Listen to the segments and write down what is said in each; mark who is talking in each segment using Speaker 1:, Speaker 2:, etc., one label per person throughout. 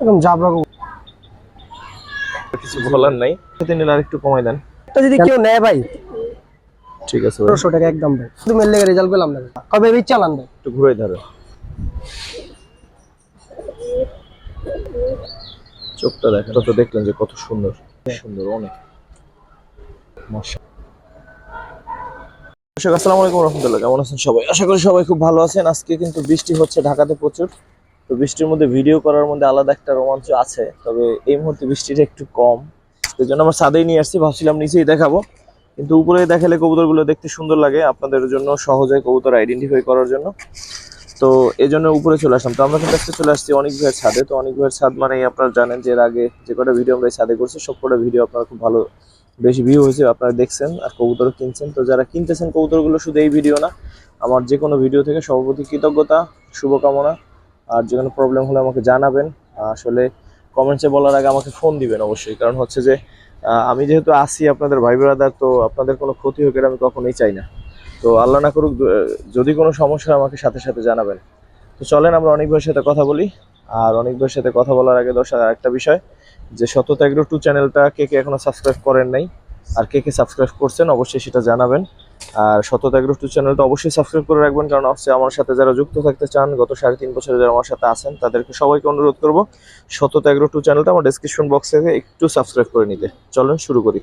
Speaker 1: একদম জাবরা
Speaker 2: কিছু বলার নাই। নিলে কমাই দেন।
Speaker 1: এটা যদি কেউ নেয় ভাই
Speaker 2: ঠিক আছে ভাই।
Speaker 1: টাকা একদম ভাই। শুধু মেল লেগে রেজাল্ট পেলাম না কবে ভাই চালান ভাই?
Speaker 2: একটু ঘুরে ধরো। চোখটা দেখেন। তো দেখলেন যে কত সুন্দর। সুন্দর অনেক। দর্শক আসসালামু আলাইকুম রহমতুল্লাহ। কেমন আছেন সবাই? আশা করি সবাই খুব ভালো আছেন। আজকে কিন্তু বৃষ্টি হচ্ছে ঢাকাতে প্রচুর। তো বৃষ্টির মধ্যে ভিডিও করার মধ্যে আলাদা একটা রোমাঞ্চ আছে, তবে এই মুহূর্তে বৃষ্টিটা একটু কম। সেই জন্য আমরা ছাদেই নিয়ে আসছি, ভাবছিলাম নিচেই দেখাবো। কিন্তু উপরে দেখালে কবুতরগুলো দেখতে সুন্দর লাগে আপনাদের জন্য সহজে কবুতর আইডেন্টিফাই করার জন্য। তো এই জন্য উপরে চলে আসলাম। তো আমরা কিন্তু চলে আসছি অনেক ভাইয়ের ছাদে। তো অনেক ভাইয়ের ছাদ মানে আপনারা জানেন যে এর আগে যে কটা ভিডিও আমরা ছাদে করছি, সব কটা ভিডিও আপনারা খুব ভালো, বেশি ভিউ হয়েছে, আপনারা দেখছেন আর কবুতর কিনছেন। তো যারা কিনতেছেন কবুতরগুলো শুধু এই ভিডিও না, আমার যে কোনো ভিডিও থেকে সভাপতি কৃতজ্ঞতা, শুভকামনা। আর যে কোনো প্রবলেম হলে আমাকে জানাবেন। আসলে কমেন্টসে বলার আগে আমাকে ফোন দিবেন অবশ্যই। কারণ হচ্ছে যে আমি যেহেতু আসি আপনাদের ভাই ব্রাদার তো আপনাদের কোনো ক্ষতি হোক এটা আমি কখনোই চাই না। তো আল্লাহ না করুক যদি কোনো সমস্যা আমাকে সাথে সাথে জানাবেন। তো চলেন আমরা অনেক ভাইয়ের সাথে কথা বলি। আর অনেক ভাইয়ের সাথে কথা বলার আগে দর্শক একটা বিষয়, যে সততা এগ্রো টু চ্যানেলটা কে কে এখনও সাবস্ক্রাইব করেন নাই, আর কে কে সাবস্ক্রাইব করছেন অবশ্যই সেটা জানাবেন। আর সততা এগ্রো টু চ্যানেলটা অবশ্যই সাবস্ক্রাইব করে রাখবেন কারণ হচ্ছে আমার সাথে যারা যুক্ত থাকতে চান গত সাড়ে তিন বছরে যারা আমার সাথে আছেন তাদেরকে সবাইকে অনুরোধ করব সততা এগ্রো টু চ্যানেলটা আমার ডেসক্রিপশন বক্স থেকে একটু সাবস্ক্রাইব করে নিতে। চলেন শুরু করি।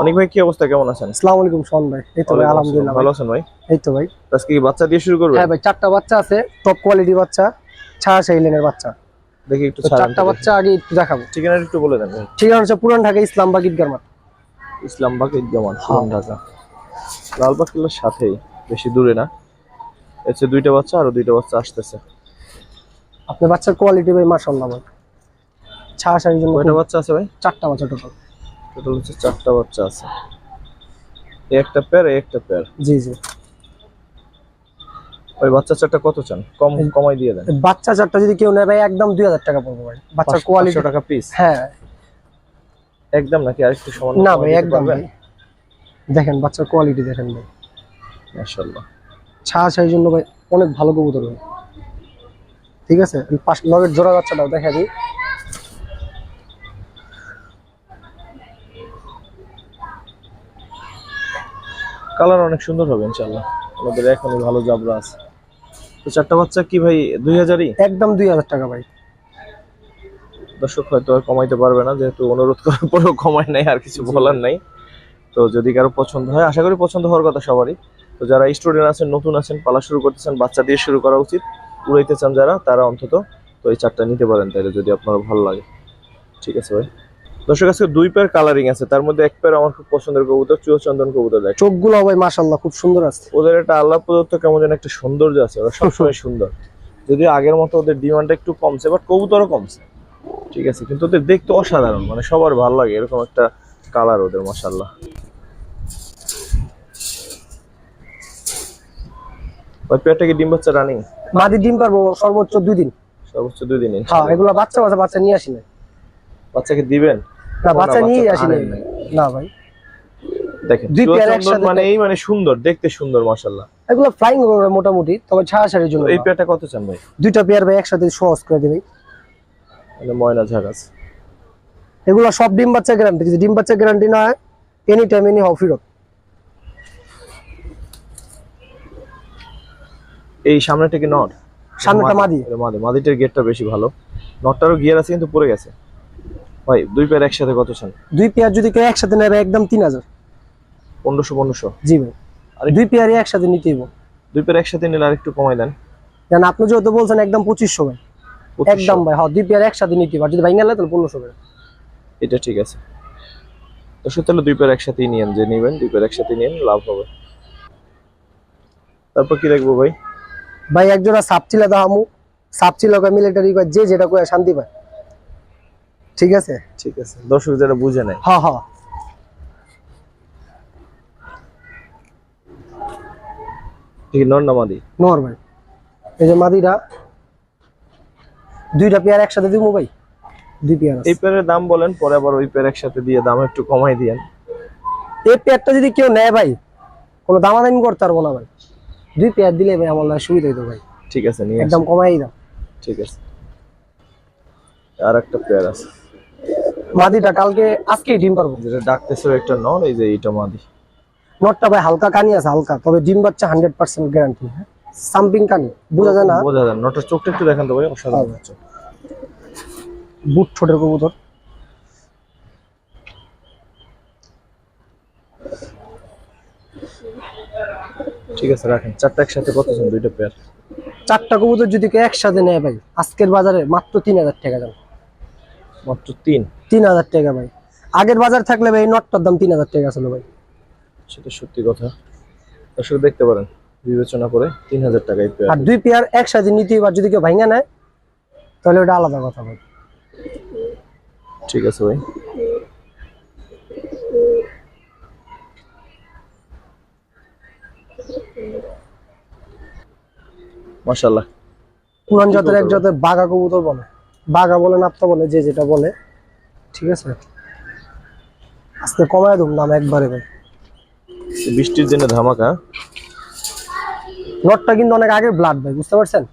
Speaker 2: অনেক ভাই কি অবস্থা? কেমন আছেন?
Speaker 1: আসসালামু আলাইকুম শোন ভাই। এই তো ভাই আলহামদুলিল্লাহ
Speaker 2: ভালো আছেন ভাই?
Speaker 1: এই তো ভাই।
Speaker 2: আজকে কি বাচ্চা দিয়ে শুরু করবেন?
Speaker 1: হ্যাঁ ভাই চারটা বাচ্চা আছে টপ কোয়ালিটি বাচ্চা ছাড়া সেই বাচ্চা।
Speaker 2: দেখি একটু
Speaker 1: চারটা বাচ্চা আগে একটু দেখাবো।
Speaker 2: ঠিকানাটা একটু বলে দেন।
Speaker 1: ঠিকানা হচ্ছে পুরান ঢাকা ইসলামবাগ ঈদগার মাঠ।
Speaker 2: ইসলামবাগ ঈদগামান পুরান ঢাকা। লালবাগ কিল্লার সাথেই বেশি দূরে না। এসে দুইটা বাচ্চা আরও দুইটা বাচ্চা আসতেছে।
Speaker 1: আপনার বাচ্চার কোয়ালিটি ভাই মাশাআল্লাহ ভাই। ছাড়া সারির জন্য
Speaker 2: কয়টা বাচ্চা আছে ভাই?
Speaker 1: চারটা বাচ্চা টোটাল
Speaker 2: টোটাল হচ্ছে চারটা বাচ্চা আছে। এই একটা পেয়ার এই একটা পেয়ার
Speaker 1: জি জি।
Speaker 2: ওই বাচ্চা চারটা কত চান? কম কমাই দিয়ে দেন।
Speaker 1: বাচ্চা চারটা যদি কেউ নেয় ভাই একদম দুই হাজার টাকা পড়বে ভাই। বাচ্চার কোয়ালিটি
Speaker 2: টাকা পিস
Speaker 1: হ্যাঁ।
Speaker 2: একদম নাকি আরেকটু সমান
Speaker 1: না ভাই একদম ভাই। দেখেন বাচ্চার কোয়ালিটি দেখেন ভাই।
Speaker 2: মাশাআল্লাহ।
Speaker 1: ছাড়া সারির জন্য ভাই অনেক ভালো কবুতর ভাই। ঠিক আছে? পাশ লগের জোড়া বাচ্চাটাও দেখা দিই।
Speaker 2: কালার অনেক সুন্দর হবে ইনশাআল্লাহ। আমাদের এখনই ভালো জাবরা আছে। তো চারটা বাচ্চা কি ভাই দুই হাজারই?
Speaker 1: একদম দুই হাজার টাকা ভাই।
Speaker 2: দর্শক হয়তো আর কমাইতে পারবে না যেহেতু অনুরোধ করার পরেও কমায় নাই আর কিছু বলার নাই। তো যদি কারও পছন্দ হয় আশা করি পছন্দ হওয়ার কথা সবারই। তো যারা স্টুডেন্ট আছেন নতুন আছেন পালা শুরু করতেছেন বাচ্চা দিয়ে শুরু করা উচিত উড়াইতে চান যারা তারা অন্তত তো এই চারটা নিতে পারেন তাইলে যদি আপনার ভালো লাগে। ঠিক আছে ভাই? দর্শক আজকে দুই পেয়ার কালারিং আছে। তার মধ্যে এক পেয়ার আমার খুব পছন্দের কবুতর চুয়চন্দন কবুতর দেখ
Speaker 1: চোখগুলো ভাই মাশাল্লাহ খুব সুন্দর আছে।
Speaker 2: ওদের একটা আল্লাহ প্রদত্ত কেমন যেন একটা সৌন্দর্য আছে ওরা সবসময় সুন্দর। যদিও আগের মতো ওদের ডিমান্ডটা একটু কমছে বাট কবুতরও কমছে। ঠিক আছে কিন্তু ওদের দেখতে অসাধারণ মানে সবার ভালো লাগে এরকম একটা কালার ওদের মাসাল্লাহ ওই পেয়ারটা কি ডিম বাচ্চা রানিং
Speaker 1: মাদি ডিম পারব সর্বোচ্চ দুই দিন।
Speaker 2: সর্বোচ্চ দুই দিন
Speaker 1: হ্যাঁ এগুলো বাচ্চা বাচ্চা বাচ্চা নিয়ে আসি না
Speaker 2: বাচ্চাকে দিবেন?
Speaker 1: না বাচ্চা নিয়ে আসি না ভাই।
Speaker 2: দেখেন মানে এই মানে সুন্দর দেখতে সুন্দর
Speaker 1: এগুলো ফ্লাইং মোটামুটি তবে ছাড়া সারির জন্য
Speaker 2: এই পেয়ারটা কত চান ভাই?
Speaker 1: দুইটা পেয়ার ভাই একসাথে সহজ করে দেবে।
Speaker 2: মানে ময়না ঝাগাস
Speaker 1: এগুলো সব ডিম বাচ্চা গ্যারান্টি যদি ডিম বাচ্চা গ্যারান্টি না হয় এনি টাইম এনি হাও ফিরত।
Speaker 2: এই সামনেটা কি নট?
Speaker 1: সামনেটা মাদি।
Speaker 2: মাদি। মাদিটার গেটটা বেশি ভালো। নটটারও গিয়ার আছে কিন্তু পড়ে গেছে। ভাই দুই পেয়ার একসাথে কত চান?
Speaker 1: দুই পেয়ার যদি কেউ একসাথে নেবে একদম তিন হাজার।
Speaker 2: পনেরোশো পনেরোশো।
Speaker 1: জি ভাই। আর দুই পেয়ারই একসাথে নিতেই।
Speaker 2: দুই পেয়ার একসাথে নিলে আর একটু কমাই দেন।
Speaker 1: জান আপনি যেহেতু বলছেন একদম পঁচিশশো ভাই।
Speaker 2: 2500
Speaker 1: একদম ভাই হ্যাঁ দুই পেয়ার একসাথে নিতে হবে। যদি ভাই গেলে তাহলে পনেরোশো ভাই
Speaker 2: এটা ঠিক আছে। তো সে তাহলে দুই পেয়ার একসাথেই নিয়েন যে নেবেন দুই পেয়ার একসাথে নিয়েন লাভ হবে। তারপর কি দেখব ভাই?
Speaker 1: ভাই একজোড়া সাপচিলা দাহামু সাপচিলা মিলিটারি যে যেটা করে শান্তি পায়। ঠিক আছে?
Speaker 2: ঠিক আছে। দর্শক যারা বুঝে নেয়।
Speaker 1: হ্যাঁ হ্যাঁ।
Speaker 2: ঠিক নর না মাদি?
Speaker 1: নর ভাই। এই যে মাদিরা দুইটা পেয়ার একসাথে দিব ভাই। দুই পেয়ার
Speaker 2: এই পেয়ারের দাম বলেন পরে আবার ওই পেয়ার একসাথে দিয়ে দাম একটু কমাই দিয়েন।
Speaker 1: এই পেয়ারটা যদি কেউ নেয় ভাই কোনো দামাদামি করতে পারব না ভাই। দুই পেয়ার দিলে ভাই আমার সুবিধা হইতো ভাই।
Speaker 2: ঠিক আছে নিয়ে
Speaker 1: একদম কমাই দাম
Speaker 2: ঠিক আছে। আর একটা পেয়ার আছে।
Speaker 1: মাদিটা কালকে আজকেই ডিম পারব।
Speaker 2: যেটা ডাকতেছিল একটা এই যে এইটা মাদি।
Speaker 1: নটটা ভাই হালকা কানি আছে হালকা। তবে ডিম বাচ্চা হান্ড্রেড পার্সেন্ট গ্যারান্টি হ্যাঁ? সাম্পিং কানি বোঝা যায় না?
Speaker 2: বোঝা যায় না। নটার চোখটা একটু দেখেন তো ভাই অসাধারণ। হচ্ছে
Speaker 1: বুট ঠোঁটের কবুতর।
Speaker 2: ঠিক আছে রাখেন। চারটা একসাথে কত জন দুইটা পেয়ার
Speaker 1: চারটা কবুতর যদি কেউ একসাথে নেয় ভাই আজকের বাজারে মাত্র তিন হাজার টাকা দাম।
Speaker 2: মাত্র তিন?
Speaker 1: তিন হাজার টাকা ভাই। আগের বাজার থাকলে ভাই নটটার দাম তিন হাজার টাকা ছিল ভাই।
Speaker 2: সেটা সত্যি কথা। দর্শক দেখতে পারেন। বিবেচনা করে তিন হাজার টাকায়
Speaker 1: আর দুই পেয়ার একসাথে নিতে এবার যদি কেউ ভাঙা নেয় তাহলে ওটা আলাদা কথা ভাই।
Speaker 2: ঠিক আছে ভাই। মাশাল্লাহ
Speaker 1: পুরান জাতের এক জাতের বাঘা কবুতর বলে। বাঘা বলে নাপ্তা বলে যে যেটা বলে। ঠিক আছে? আজকে কমায় দুম দাম একবারে ভাই।
Speaker 2: বৃষ্টির জন্য ধামাকা
Speaker 1: নটটা কিন্তু অনেক আগে ব্লাড ভাই বুঝতে পারছেন?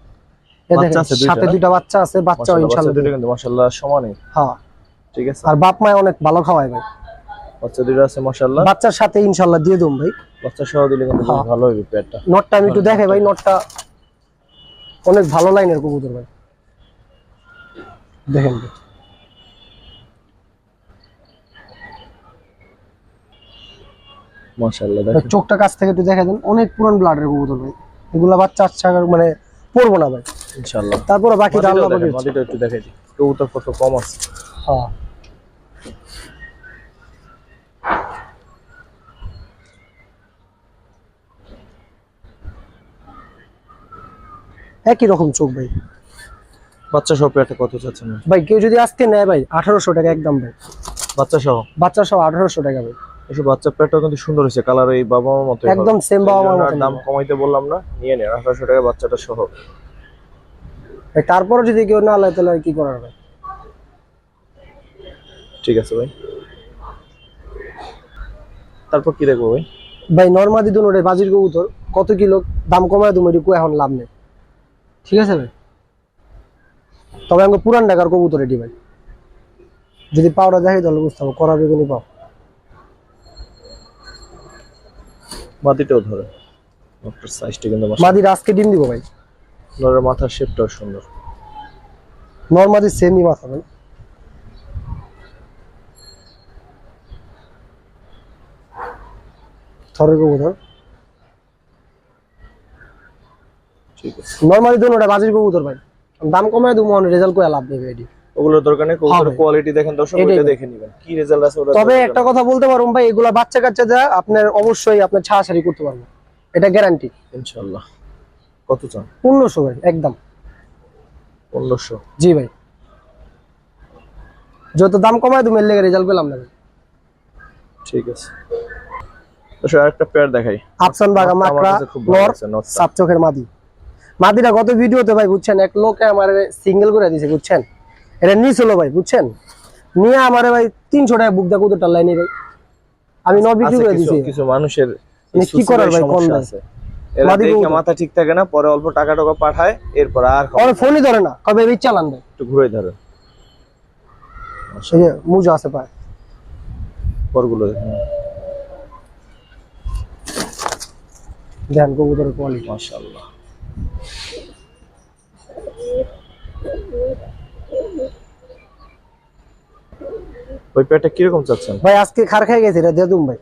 Speaker 1: সাথে? দুইটা বাচ্চা আছে বাচ্চা
Speaker 2: মাশাআল্লাহ,
Speaker 1: ইনশাল্লাহ।
Speaker 2: দুটো কিন্তু মাশাল্লাহ সমানই
Speaker 1: হ্যাঁ।
Speaker 2: ঠিক আছে?
Speaker 1: আর বাপ মায় অনেক ভালো খাওয়ায় ভাই।
Speaker 2: বাচ্চা দুটো আছে মাশাল্লাহ
Speaker 1: বাচ্চার সাথে ইনশাল্লাহ দিয়ে দুম ভাই।
Speaker 2: বাচ্চা সহ দিলে কিন্তু
Speaker 1: হ্যাঁ।
Speaker 2: ভালো হবে পেয়ারটা
Speaker 1: নটটা আমি একটু দেখে ভাই নটটা অনেক ভালো লাইনের কবুতর ভাই। দেখেন ভাই।
Speaker 2: মাশাল্লাহ দেখেন।
Speaker 1: চোখটা কাছ থেকে একটু দেখে দেন অনেক পুরান ব্লাডের কবুতর ভাই। এগুলা বাচ্চা আচ্ছা মানে পড়ব না ভাই।
Speaker 2: ইনশাআল্লাহ।
Speaker 1: তারপরে বাকিটা আল্লাহ
Speaker 2: একটু দেখাই দিই। কবুতর কত কম আছে।
Speaker 1: হ্যাঁ। একই রকম চোখ ভাই।
Speaker 2: বাচ্চা সহ পেয়ারটা কত চাচ্ছেন
Speaker 1: ভাই? কেউ যদি আজকে নেয় ভাই আঠারোশো টাকা একদম ভাই।
Speaker 2: বাচ্চা সহ?
Speaker 1: বাচ্চা সহ আঠারোশো টাকা ভাই।
Speaker 2: এসব বাচ্চা পেয়ারটাও কিন্তু সুন্দর হয়েছে কালার এই বাবা মার মতো
Speaker 1: একদম same বাবা মার।
Speaker 2: দাম কমাইতে বললাম না নিয়ে নেন আঠারোশো টাকা বাচ্চাটা সহ।
Speaker 1: ভাই তারপরে যদি কেউ না লয় তাহলে আর কি করার ভাই?
Speaker 2: ঠিক আছে ভাই। তারপর কি দেখব ভাই?
Speaker 1: ভাই নর্মাদি দুনোরে বাজির কবুতর কত কিলো দাম কমায় তুমি এটুকু এখন লাভ নেই। ঠিক আছে ভাই? তবে আমাকে পুরান ঢাকার কবুতর এটি ভাই। যদি পাওটা দেখে তাহলে বুঝতে হবে করা বেগুনি পাও।
Speaker 2: মাটিটাও ধরে। ডক্টর সাইজটা কিন্তু
Speaker 1: মাদির আজকে ডিম দিব ভাই।
Speaker 2: নরের মাথার শেপটাও সুন্দর।
Speaker 1: নর্মাদি সেমই মাথা ভাই। থরের কবুতর।
Speaker 2: ঠিক আছে।
Speaker 1: নর্মালি দুনোটা বাজির কবুতর ভাই। দাম কমায় দেবো রেজাল্ট করে লাভ নেবে এটি।
Speaker 2: ওগুলোর দরকার নেই কবুতরের কোয়ালিটি দেখেন দর্শক
Speaker 1: এটাই
Speaker 2: দেখে নেবেন। কি রেজাল্ট আছে ওটা
Speaker 1: তবে একটা কথা বলতে পারুন ভাই এগুলা বাচ্চা কাচ্চা দেয় আপনার অবশ্যই আপনার ছাড়াছাড়ি করতে পারব। এটা গ্যারান্টি
Speaker 2: ইনশাআল্লাহ। কত চান?
Speaker 1: পনেরোশো ভাই একদম। জি ভাই। যত দাম কমায় তুমি লেগে রেজাল্ট পেলাম না।
Speaker 2: ঠিক আছে। পেয়ার দেখাই।
Speaker 1: আফসান বাগা মাকড়া নর মাদি। মাদিটা গত ভিডিওতে ভাই বুঝছেন এক লোকে আমার সিঙ্গেল করে দিছে বুঝছেন? এটা নিচ হলো ভাই বুঝছেন? নিয়ে আমারে ভাই তিনশো টাকা বুক দা কুতুরটার লাইনে ভাই। আমি ন বিক্রি করে দিছি।
Speaker 2: কিছু মানুষের
Speaker 1: মানে কি করার ভাই, কোন
Speaker 2: আছে। দেখে। মাথা ঠিক থাকে না পরে অল্প টাকা টাকা পাঠায় এরপর আর খাওয়া
Speaker 1: ফোনই ধরে না কবে এই চালান ভাই?
Speaker 2: একটু ঘুরে ধরে।
Speaker 1: এই যে আছে পায়।
Speaker 2: পরগুলো দেখেন
Speaker 1: কবুতরের কোয়ালিটি
Speaker 2: মাশাআল্লাহ। ওই পেয়ারটা কীরকম চাচ্ছেন?
Speaker 1: ভাই আজকে খার খাই গেছে এটা দিয়ে দুম ভাই।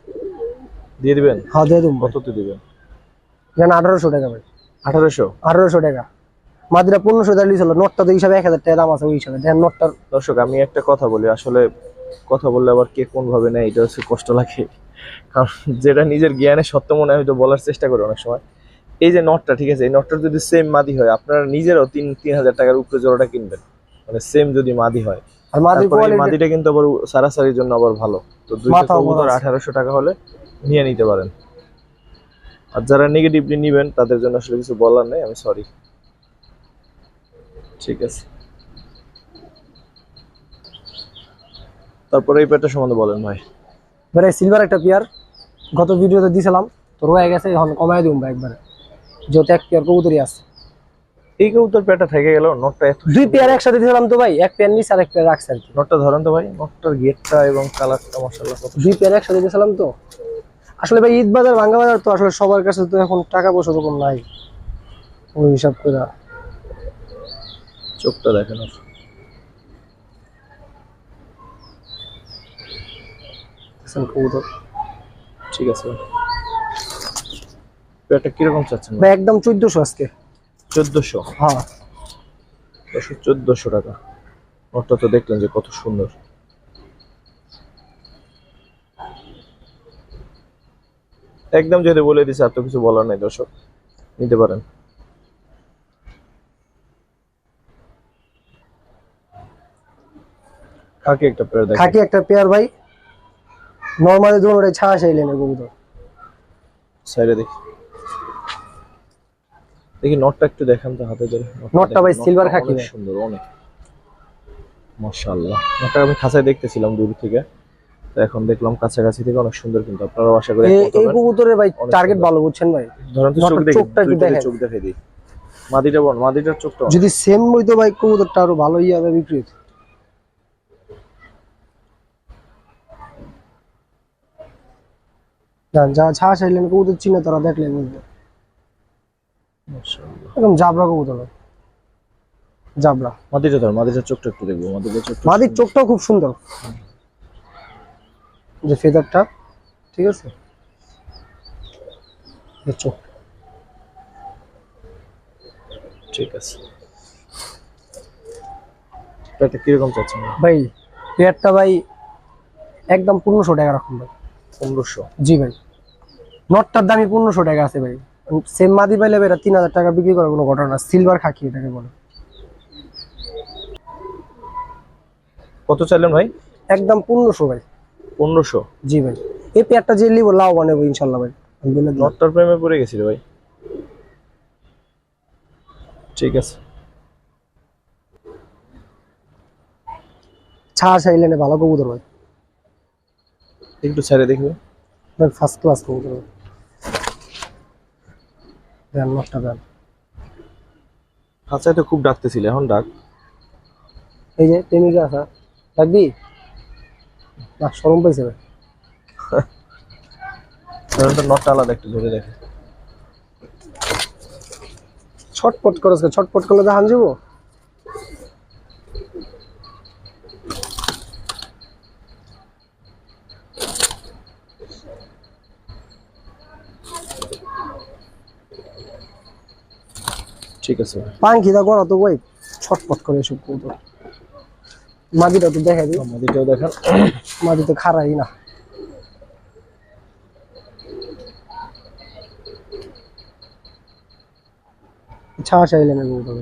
Speaker 2: দিয়ে দিবেন?
Speaker 1: হ্যাঁ দিয়ে ভাই।
Speaker 2: কততে দিবেন?
Speaker 1: যেন আঠারোশো টাকা ভাই।
Speaker 2: আঠারোশো?
Speaker 1: আঠারোশো টাকা। মাদিরা পনেরোশো টাকা লিছিল নোটটা তো হিসাবে এক হাজার টাকা দাম আছে ওই হিসাবে। দেখেন নোটটার
Speaker 2: দর্শক আমি একটা কথা বলি আসলে কথা বললে আবার কে কোন ভাবে নেয় এটা হচ্ছে কষ্ট লাগে। কারণ যেটা নিজের জ্ঞানে সত্য মনে হয় হয়তো বলার চেষ্টা করে অনেক সময়। এই যে নটটা ঠিক আছে? এই নটটা যদি সেম মাদি হয় আপনারা নিজেরাও তিন তিন হাজার টাকার উপরে জোড়াটা কিনবেন। মানে সেম যদি মাদি হয়।
Speaker 1: আর
Speaker 2: মাদিটা কিন্তু আবার সারাসারির জন্য আবার ভালো। তো দুইটা কবুতর আঠারোশো টাকা হলে নিয়ে নিতে পারেন। আর যারা নেগেটিভলি নিবেন তাদের জন্য আসলে কিছু বলার নেই আমি সরি ঠিক আছে। তারপরে এই পেটটা সম্বন্ধে বলেন ভাই।
Speaker 1: বেড়ে সিলভার একটা পেয়ার। গত ভিডিওতে দিছিলাম তো রয়ে গেছে এখন কমাই দিম ভাই একবারে। যেহেতু এক পেয়ার কবুতরই আছে।
Speaker 2: এই কবুতর পেটা থেকে গেল নটটা
Speaker 1: দুই পেয়ার একসাথে দিয়েছিলাম তো ভাই এক পেয়ার নিচে আর এক পেয়ার রাখছে আর কি।
Speaker 2: নটটা ধরেন তো ভাই নটটার গেটটা এবং কালারটা মাশাআল্লাহ কত
Speaker 1: দুই পেয়ার একসাথে দিয়েছিলাম তো। আসলে ভাই ঈদ বাজার ভাঙ্গা বাজার তো আসলে সবার কাছে তো এখন টাকা পয়সা তো কম নাই। ওই হিসাব করে।
Speaker 2: চোখটা দেখেন
Speaker 1: কবুতর?
Speaker 2: ঠিক আছে কীরকম চাচ্ছেন
Speaker 1: ভাই? একদম চোদ্দশো আজকে।
Speaker 2: চোদ্দশো?
Speaker 1: হ্যাঁ।
Speaker 2: দশশো চোদ্দশো টাকা। নটটা তো দেখলেন যে কত সুন্দর। একদম যদি বলে দিছে আর তো কিছু বলার নেই দর্শক। নিতে পারেন। খাকি একটা পেয়ার দেখেন।
Speaker 1: খাকি একটা পেয়ার ভাই। নর্মালি ধরুন ওটা ছাড়া চাইলেন
Speaker 2: সাইডে দেখি। দেখি নটটা একটু দেখান তো হাতে ধরে।
Speaker 1: নটটা ভাই
Speaker 2: সিলভার
Speaker 1: খাকি
Speaker 2: অনেক সুন্দর অনেক। মাশাআল্লাহ। নটটা আমি খাঁচায় দেখতেছিলাম দূর থেকে। তো এখন দেখলাম কাছাকাছি থেকে অনেক সুন্দর কিন্তু আপনারাও আশা করি
Speaker 1: এই কবুতরের ভাই টার্গেট ভালো বুঝছেন ভাই?
Speaker 2: ধরেন তো চোখ দেখি
Speaker 1: চোখটা
Speaker 2: দুইটারই
Speaker 1: দেখেন।
Speaker 2: চোখ দেখে দিই। মাদিটা বল মাদিটার চোখটা
Speaker 1: যদি সেম হইতো ভাই কবুতরটা আরও ভালো ইয়ে হবে বিক্রি হতো যান, যা ছাড়া চাইলেন কবুতর চিনে তারা দেখলেন বুঝবে। একদম জাবরা কবুতর। জাবরা।
Speaker 2: মাদিটা ধর মাদিটার চোখটা একটু দেখব। মাদিটার চোখটা
Speaker 1: মাদির চোখটাও খুব সুন্দর। যে ফেদারটা ঠিক আছে? চোখ।
Speaker 2: ঠিক আছে। পেটা কীরকম চাচ্ছেন
Speaker 1: ভাই পেয়ারটা ভাই একদম পনেরোশো টাকা রাখুন ভাই।
Speaker 2: পনেরোশো?
Speaker 1: জি ভাই। নটটার দামই পনেরোশো টাকা আছে ভাই। সেম মাদি পাইলে এটা তিন হাজার টাকা বিক্রি করার কোনো ঘটনা সিলভার খাকি এটাকে বলে।
Speaker 2: কত চাইলেন ভাই?
Speaker 1: একদম পনেরোশো ভাই।
Speaker 2: পনেরোশো?
Speaker 1: জি ভাই। এই পেয়ারটা যে লিবো লাভ বানাবো ইনশাল্লাহ ভাই।
Speaker 2: নটটার প্রেমে পড়ে গেছিল ভাই। ঠিক আছে।
Speaker 1: ছাড় চাইলেন ভালো কবুতর ভাই।
Speaker 2: একটু ছেড়ে দেখবে
Speaker 1: ফার্স্ট ক্লাস কবুতর ভাই। দেন নটটা দেন।
Speaker 2: খাঁচায় তো খুব ডাকতেছিল এখন ডাক।
Speaker 1: এই যে প্রেমিকা আসা ডাকবি না সরম পাইছে
Speaker 2: কারণ নটটা আলাদা একটু ধরে দেখে
Speaker 1: ছটপট করেছে ছটপট করলে হান যাব?
Speaker 2: ঠিক আছে ভাই।
Speaker 1: পাঙ্খি দা করা তো ভাই ছটপট করে এসব কবুতর মাদিটা তো দিই।
Speaker 2: আমাদেরটাও দেখান।
Speaker 1: মাদি তো খারাই না ছাড়া চাইলেন কবুতর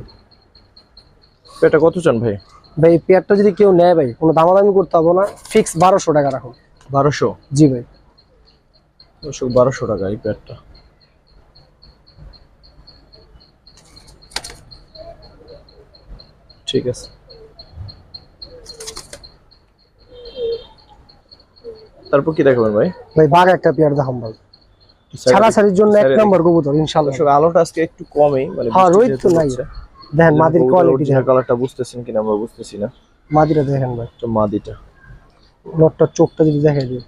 Speaker 2: পেটা কত চান ভাই?
Speaker 1: ভাই পেয়ারটা যদি কেউ নেয় ভাই কোনো দামাদামি করতে হবে না। ফিক্স বারোশো টাকা রাখুন।
Speaker 2: বারোশো?
Speaker 1: জি ভাই।
Speaker 2: বারোশো টাকা এই প্যাডটা ঠিক আছে। তারপর কি দেখাবেন ভাই?
Speaker 1: ভাই বাঘ একটা পেয়ার দেখাম ভাই। ছাড়াছাড়ির জন্য এক নম্বর কবুতর ইনশাল্লাহ।
Speaker 2: দর্শক আলোটা আজকে একটু কমই মানে
Speaker 1: হ্যাঁ রোহিত তো নাই। দেখেন মাদির কোয়ালিটি
Speaker 2: অরিজিনাল কালারটা বুঝতেছেন কিনা আমরা বুঝতেছি না।
Speaker 1: মাদিটা দেখেন ভাই।
Speaker 2: তো মাদিটা।
Speaker 1: লটটার চোখটা যদি দেখে দিই।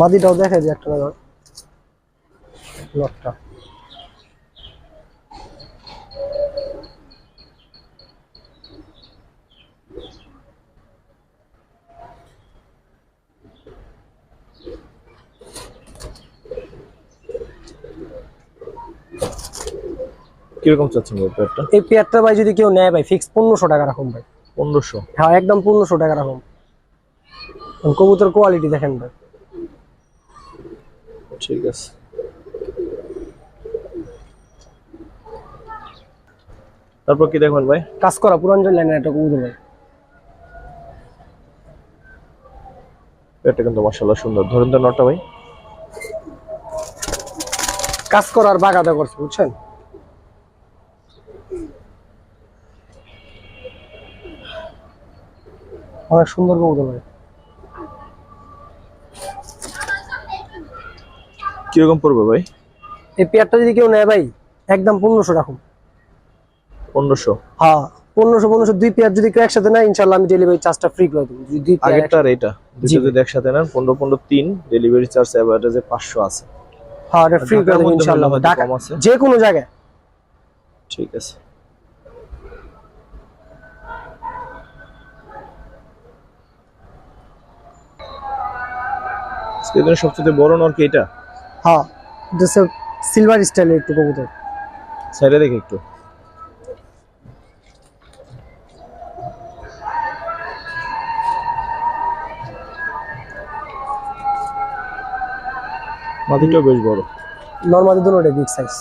Speaker 1: মাদিটাও দেখে দিই একটা লটটা
Speaker 2: কীরকম চাচ্ছেন ভাই প্যাডটা
Speaker 1: এই পেয়ারটা ভাই যদি কেউ নেয় ভাই ফিক্স পনেরোশো টাকা রাখুন ভাই।
Speaker 2: পনেরোশো?
Speaker 1: হ্যাঁ একদম পনেরোশো টাকা রাখুন। কবুতর কোয়ালিটি দেখেন ভাই।
Speaker 2: ঠিক আছে। তারপর কি দেখবেন ভাই?
Speaker 1: কাজ করা পুরাঞ্চল লাইনের একটা কবুতর ভাই।
Speaker 2: প্যাডটা কিন্তু মাসাল্লাহ সুন্দর। ধরেন তো নটটা ভাই।
Speaker 1: কাজ করার বাগাদা করছে বুঝছেন? অনেক সুন্দর কবুতর ভাই।
Speaker 2: কীরকম পড়বে ভাই?
Speaker 1: এই পেয়ারটা যদি কেউ নেয় ভাই একদম পনেরোশো রাখুন
Speaker 2: পনেরোশো?
Speaker 1: হ্যাঁ পনেরোশো পনেরোশো দুই পেয়ার যদি কেউ একসাথে নেয় ইনশাল্লাহ আমি ডেলিভারি চার্জটা ফ্রি করে দেবো। যদি
Speaker 2: আগেরটা আর এটা দুটো যদি একসাথে নেন পনেরো পনেরো তিন ডেলিভারি চার্জ অ্যাভারেজে পাঁচশো আছে।
Speaker 1: হ্যাঁ এটা ফ্রি করে দেবো ইনশাল্লাহ। যে কোনো জায়গায়।
Speaker 2: ঠিক আছে। আজকের সবচেয়ে বড় নর কি এটা?
Speaker 1: হ্যাঁ এটা সিলভার স্টাইলের একটু কবুতর।
Speaker 2: সাইডে দেখে একটু। মাদিটাও বেশ বড়।
Speaker 1: নর্মালি দুটোটাই বিগ সাইজ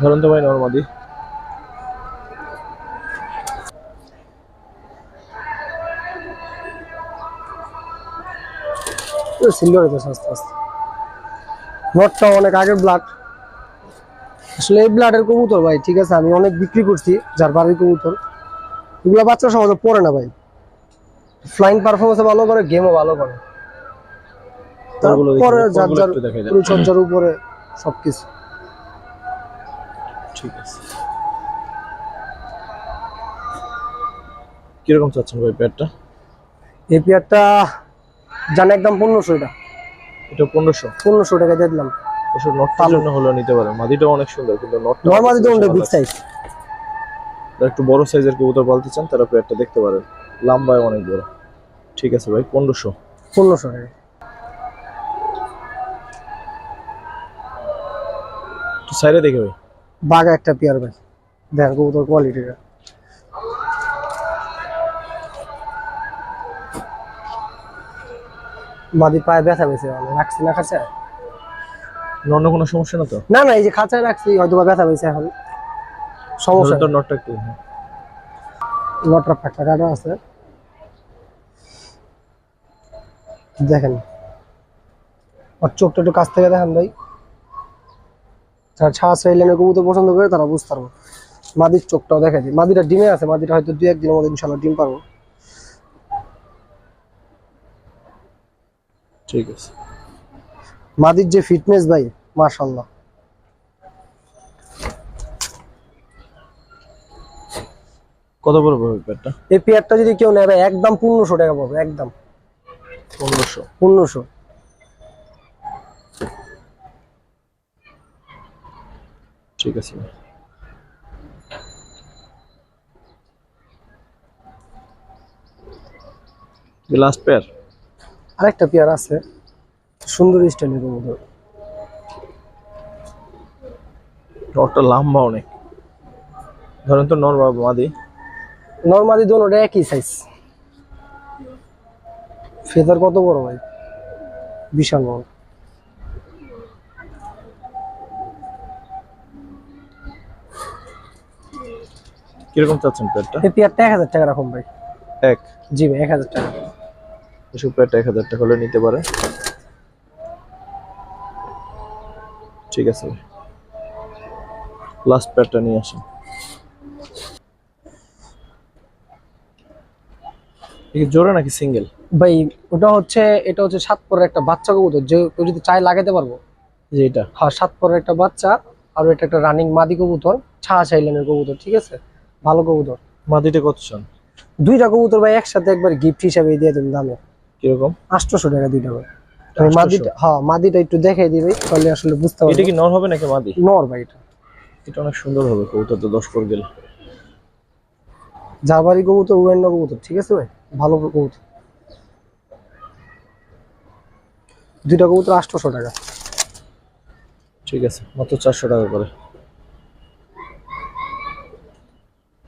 Speaker 2: ধরেন তো ভাই নর্মাদি
Speaker 1: সিলভার হইতেছে আস্তে আস্তে। নটটা অনেক আগের ব্লাড আসলে এই ব্লাডের কবুতর ভাই ঠিক আছে আমি অনেক বিক্রি করছি যার বাড়ির কবুতর। এগুলো বাচ্চা সহজে পড়ে না ভাই। ফ্লাইং পারফরমেন্স ভালো করে গেমও ভালো করে। তারপরে যার যার পরিচর্যার উপরে সবকিছু।
Speaker 2: ঠিক আছে। কীরকম চাচ্ছেন ভাই প্যাডটা
Speaker 1: এই পেয়ারটা জানে একদম পনেরোশো এটা।
Speaker 2: এটা পনেরোশো?
Speaker 1: পনেরোশো টাকা দিয়ে দিলাম।
Speaker 2: ওসব নটটার জন্য হলেও নিতে পারেন। মাদিটাও অনেক সুন্দর কিন্তু নটটা
Speaker 1: নর্মালি তো
Speaker 2: বেশি
Speaker 1: বিগ সাইজ
Speaker 2: একটু বড় সাইজের কবুতর পালতে চান তারা প্যাডটা দেখতে পারেন। লম্বায় অনেক বড়। ঠিক আছে ভাই পনেরোশো।
Speaker 1: পনেরোশো টাকা।
Speaker 2: সাইডে দেখে ভাই।
Speaker 1: বাঘা একটা পেয়ার ভাই। দেখেন কবুতর কোয়ালিটিটা মাদি পায়ে ব্যথা পেয়েছে মানে রাখছি না খাঁচায়
Speaker 2: অন্য কোনো সমস্যা না তো?
Speaker 1: না না এই যে খাঁচায় রাখছি হয়তো বা ব্যথা পেয়েছে এখন। সমস্যা
Speaker 2: তো নটটা একটু।
Speaker 1: লটরা ফাটা কাটা আছে। দেখেন। ওর চোখটা একটু কাছ থেকে দেখেন ভাই। যারা ছাড়া সাইলেনের কবুতর পছন্দ করে তারা বুঝতে পারব। মাদির চোখটাও দেখা দিই। মাদিটা ডিমে আছে মাদিটা হয়তো দু একদিনের মধ্যে ইনশাল্লাহ ডিম পারব।
Speaker 2: ঠিক আছে।
Speaker 1: মাদির যে ফিটনেস ভাই মাশাল্লাহ
Speaker 2: কত পড়বে ভাই প্যাডটা
Speaker 1: এই পেয়ারটা যদি কেউ নেয় ভাই একদম পনেরোশো টাকা পড়বে একদম।
Speaker 2: পনেরোশো।
Speaker 1: পনেরোশো।
Speaker 2: ঠিক আছে। লাস্ট পেয়ার
Speaker 1: আরেকটা পেয়ার আছে। সুন্দর স্টাইলের কবুতর
Speaker 2: নটটা লম্বা অনেক। ধরেন তো নর বা মাদি
Speaker 1: নর্মালি দোনোটা একই সাইজ ফেদার কত বড় ভাই? বিশাল বড়।
Speaker 2: কীরকম চাচ্ছেন প্যাডটা
Speaker 1: এই পেয়ারটা এক হাজার টাকা রাখুন ভাই।
Speaker 2: এক?
Speaker 1: জি ভাই এক হাজার টাকা।
Speaker 2: এক হাজার টাকা হলে নিতে পারে। ঠিক আছে। লাস্ট প্যাডটা নিয়ে আসেন জোড়া নাকি সিঙ্গেল
Speaker 1: ভাই ওটা হচ্ছে এটা হচ্ছে সাত পরের একটা বাচ্চা কবুতর। যে কেউ যদি চায় লাগাতে পারব।
Speaker 2: যে এটা।
Speaker 1: হ্যাঁ সাত পরের একটা বাচ্চা আর এটা একটা রানিং মাদি কবুতর ছাড়া চাইলেনের কবুতর ঠিক আছে? ভালো কবুতর।
Speaker 2: মাদিটা কত চান?
Speaker 1: দুইটা কবুতর ভাই একসাথে একবার গিফট হিসাবে দিয়ে দেন দামে।
Speaker 2: কীরকম?
Speaker 1: টাকা দুইটা আমি মাদিটা হ্যাঁ মাদিটা একটু দেখাই দিবে তাহলে আসলে বুঝতে
Speaker 2: এটা কি নর হবে নাকি মাদি?
Speaker 1: নর ভাই এটা।
Speaker 2: এটা অনেক সুন্দর হবে কবুতর তো দশ পর গেলে।
Speaker 1: জাবারি কবুতর উড়ান্ন কবুতর ঠিক আছে ভাই? ভালো কবুতর। দুইটা কবুতর টাকা।
Speaker 2: ঠিক আছে মাত্র চারশো টাকা করে।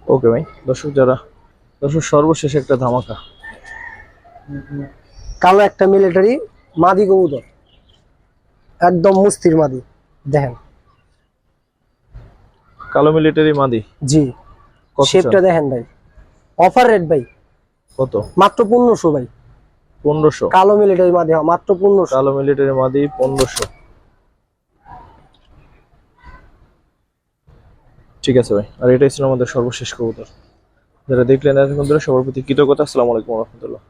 Speaker 2: ওকে ভাই দর্শক যারা দর্শক সর্বশেষ একটা ধামাকা।
Speaker 1: কালো একটা মিলিটারি মাদি কবুতর। একদম মুস্তির মাদি দেখেন।
Speaker 2: কালো মিলিটারি মাদি?
Speaker 1: জি। শেপটা দেখেন ভাই। অফার রেট ভাই।
Speaker 2: কত?
Speaker 1: মাত্র পনেরোশো ভাই।
Speaker 2: পনেরোশো?
Speaker 1: কালো মিলিটারি মাদি হ্যাঁ, মাত্র পনেরোশো।
Speaker 2: কালো মিলিটারি মাদি পনেরোশো। ঠিক আছে ভাই আর এটাই ছিল আমাদের সর্বশেষ কবুতর। যারা দেখলেন এতক্ষণ ধরে সবার প্রতি কৃতজ্ঞতা আসসালামু আলাইকুম রহমতুল্লাহ।